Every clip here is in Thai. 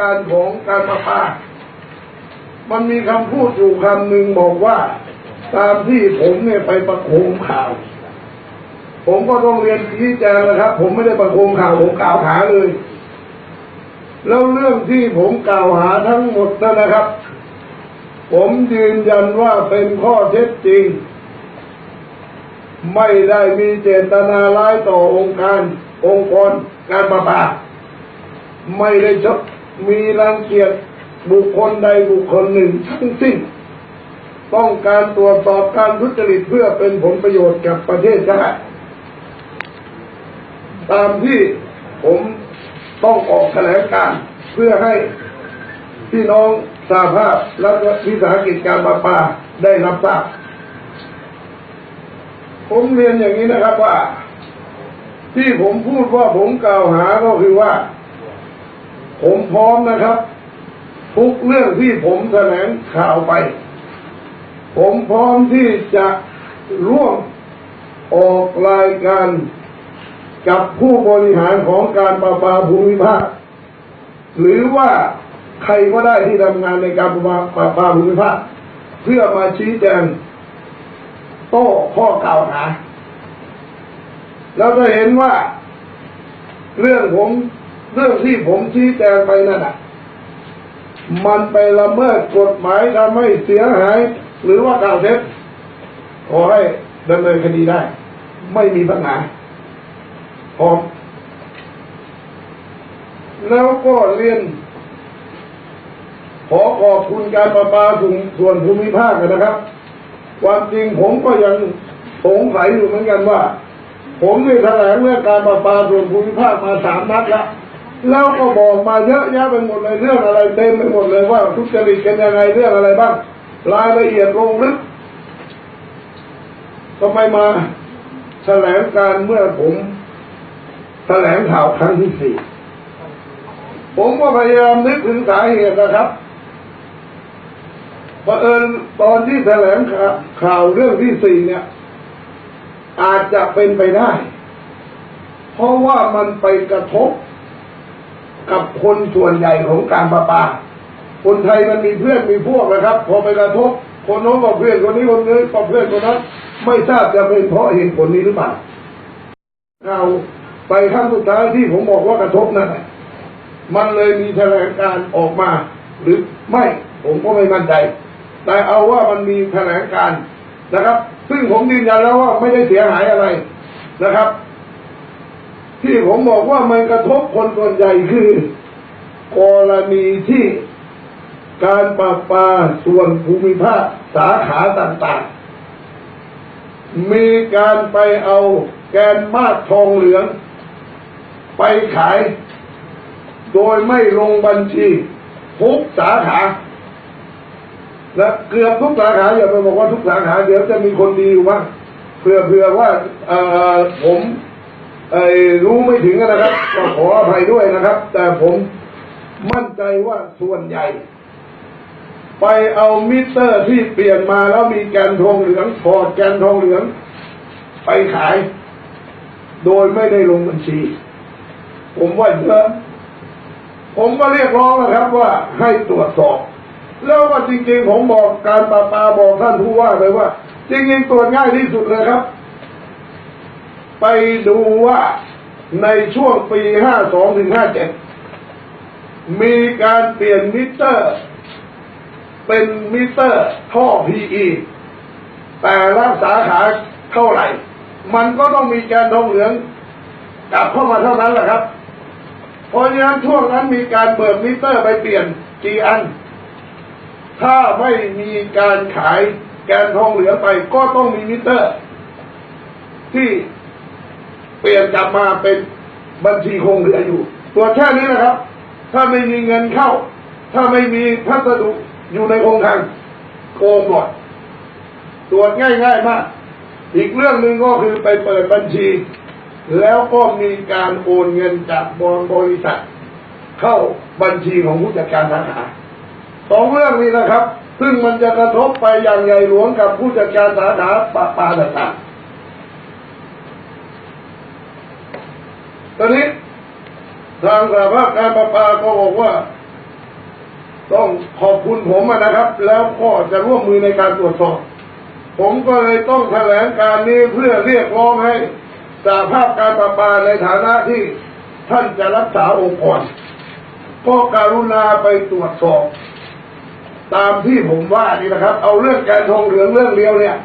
การของการประปา มันมีคำพูดอยู่คำหนึ่งบอกว่า ตามที่ผมเนี่ยไปประโคมข่าว ผมก็ต้องเรียนชี้แจงนะครับ ผมไม่ได้ประโคมข่าวผมกล่าวหาเลย แล้วเรื่องที่ผมกล่าวหาทั้งหมดนั่นนะครับ ผมยืนยันว่าเป็นข้อเท็จจริง ไม่ได้มีเจตนาร้ายต่อองค์การองค์กรการประปาไม่ได้ชด มีรังเกียจบุคคลใดบุคคลหนึ่งทั้งสิ้น ต้องการตรวจสอบการทุจริตเพื่อเป็นผลประโยชน์กับประเทศชาติตามที่ผมต้องออกแถลงการเพื่อให้พี่น้องสาภาพและวิสาหกิจการประปาได้รับทราบผมเรียนอย่างนี้นะครับว่า ที่ผมพูดว่าผมกล่าวหาก็คือว่า ผมพร้อมนะครับ ทุกเรื่องที่ผมแถลงข่าวไป ผมพร้อมที่จะร่วมออกรายการกับผู้บริหารของการประปาภูมิภาค หรือว่าใครก็ได้ที่ทำงานในการประปาประปาภูมิภาค เพื่อมาชี้แจงโต้ข้อกล่าวหาแล้วจะเห็นว่า เรื่องผม เรื่องที่ผมชี้แจงไปนั่นน่ะ มันไปละเมิดกฎหมายทำให้เสียหาย หรือว่ากล่าวเท็จขอให้ดำเนินคดีได้ ไม่มีปัญหาพร้อมแล้วก็เรียน ขอขอบคุณการประปาส่วนภูมิภาคนะครับ ความจริงผมก็ยังสงสัยอยู่เหมือนกันว่า ผมได้แถลงเรื่องการประปาส่วนภูมิภาคมาสามนัดแล้ว แล้วก็บอกมาเยอะแยะไปหมดเลยเรื่องอะไรเต็มไปหมดเลยว่าทุจริตกันยังไงเรื่องอะไรบ้างรายละเอียดลงลึกทำไมมาแถลงการเมื่อผมแถลงข่าวครั้งที่สี่ผมก็พยายามนึกถึงสาเหตุนะครับเผอิญตอนที่แถลงข่าวข่าวเรื่องที่สี่เนี่ย อาจจะเป็นไปได้ เพราะว่ามันไปกระทบ กับคนส่วนใหญ่ของการประปา คนไทยมันมีเพื่อนมีพวกนะครับ พอไปกระทบคนโน้นก็เพื่อนคนนี้คนนี้ก็เพื่อนคนนั้นไม่ทราบจะเป็นเพราะเหตุผลนี้หรือเปล่าเอาไปครั้งสุดท้ายที่ผมบอกว่ากระทบนั่นมันเลยมีแถลงการออกมา หรือไม่ผมก็ไม่มั่นใจ แต่เอาว่ามันมีแถลงการนะครับ ซึ่งผมยืนยันแล้วว่าไม่ได้เสียหายอะไรนะครับ ที่ผมบอกว่ามันกระทบคนส่วนใหญ่คือกรณีที่การปราปาส่วนภูมิภาคสาขาต่างๆ มีการไปเอาแกนมาดทองเหลือง ไปขาย โดยไม่ลงบัญชีทุกสาขาและเกือบทุกสาขาอย่าไปบอกว่าทุกสาขา เดี๋ยวจะมีคนดีอยู่บ้างเพื่อเพื่อว่าเอ่อผม รู้ไม่ถึงนะครับก็ขออภัยด้วยนะครับ แต่ผมมั่นใจว่าส่วนใหญ่ ไปเอามิเตอร์ที่เปลี่ยนมาแล้วมีแกนทองเหลืองถอดแกนทองเหลือง ไปขาย โดยไม่ได้ลงบัญชี ผมว่าเยอะผมก็เรียกร้องนะครับว่าให้ตรวจสอบ แล้วว่าจริงๆผมบอกการปราปาบอกท่านผู้ว่าเลยว่า จริงๆตรวจง่ายที่สุดเลยครับ ไปดูว่าในช่วงปี 52 ถึง 57 มีการเปลี่ยนมิเตอร์ เป็นมิเตอร์ท่อ PE แต่ละสาขาเท่าไหร่ มันก็ต้องมีแกนทองเหลืองกลับเข้ามาเท่านั้นแหละครับ เพราะฉะนั้นช่วงนั้นมีการเปิดมิเตอร์ไปเปลี่ยนกี่อัน ถ้าไม่มีการขายแกนทองเหลืองไปก็ต้องมีมิเตอร์ ที่ เปลี่ยนกลับมาเป็นบัญชีคงเหลืออยู่ ตัวแค่นี้นะครับ ถ้าไม่มีเงินเข้า ถ้าไม่มีพัสดุอยู่ในคงคลังโกงหมดตรวจง่ายๆมาก อีกเรื่องหนึ่งก็คือไปเปิดบัญชี แล้วก็มีการโอนเงินจากบริษัท เข้าบัญชีของผู้จัดการสาขาสองเรื่องนี้นะครับ ซึ่งมันจะกระทบไปอย่างใหญ่หลวงกับผู้จัดการสาขาปะปาต่างๆ ตอนนี้ทางสภาพการประปาก็บอกว่า ต้องขอบคุณผมนะครับ แล้วก็จะร่วมมือในการตรวจสอบ ผมก็เลยต้องแถลงการนี้เพื่อเรียกร้องให้สาภาพการประปาในฐานะที่ท่านจะรักษาองค์กรก็การุณาไปตรวจสอบ ตามที่ผมว่านี่นะครับ เอาเรื่องการทองเหลืองเรื่องเดียวเนี่ย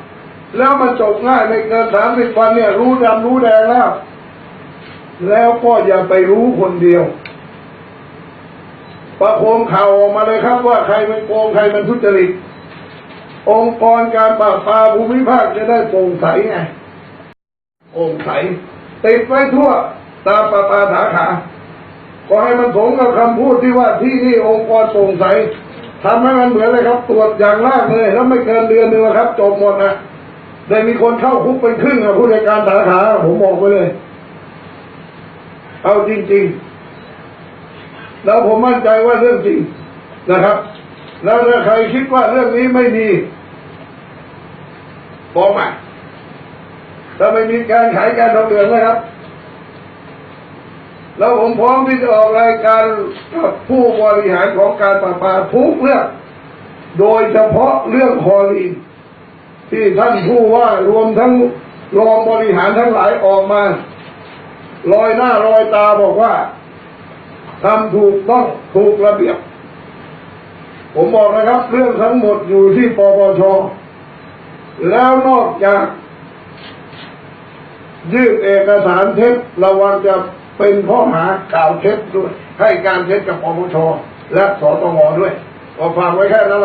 แล้วมันจบง่ายไม่เกินสามสิบวันเนี่ย รู้ดำรู้แดงแล้ว แล้วก็อย่าไปรู้คนเดียว ประโคมข่าวออกมาเลยครับว่าใครเป็นโกงใครเป็นทุจริต องค์กรการปราบปรามภูมิภาคจะได้โปร่งใสไงโปร่งใสติดไว้ทั่วตามปราปาสาขาก็ให้มันสมกับคำพูดที่ว่าที่นี่องค์กรโปร่งใสทำให้มันเหมือนเลยครับ ตรวจอย่างแรกเลยแล้วไม่เกินเดือนหนึงอะครับจบหมดนะได้มีคนเข้าคุกเป็นครึ่งอะผู้ในการสาขาผมบอกไปเลย เอาจริงๆ แล้วผมมั่นใจว่าเรื่องจริงนะครับ แล้วถ้าใครคิดว่าเรื่องนี้ไม่มีบอกมาถ้าไม่มีการขายการทองเหลืองนะครับ แล้วผมพร้อมที่จะออกรายการกับผู้บริหารของการประปาทุกเรื่อง โดยเฉพาะเรื่องคอลีนที่ท่านผู้ว่ารวมทั้งรองบริหารทั้งหลายออกมา ลอยหน้าลอยตาบอกว่าทำถูกต้องถูกระเบียบ ผมบอกนะครับ เรื่องทั้งหมดอยู่ที่ปปช แล้วนอกจากยื่นเอกสารเท็จระวังจะเป็นข้อหากล่าวเท็จด้วย ให้การเท็จกับปปช และสตงด้วยก็ฝากไว้แค่นั้น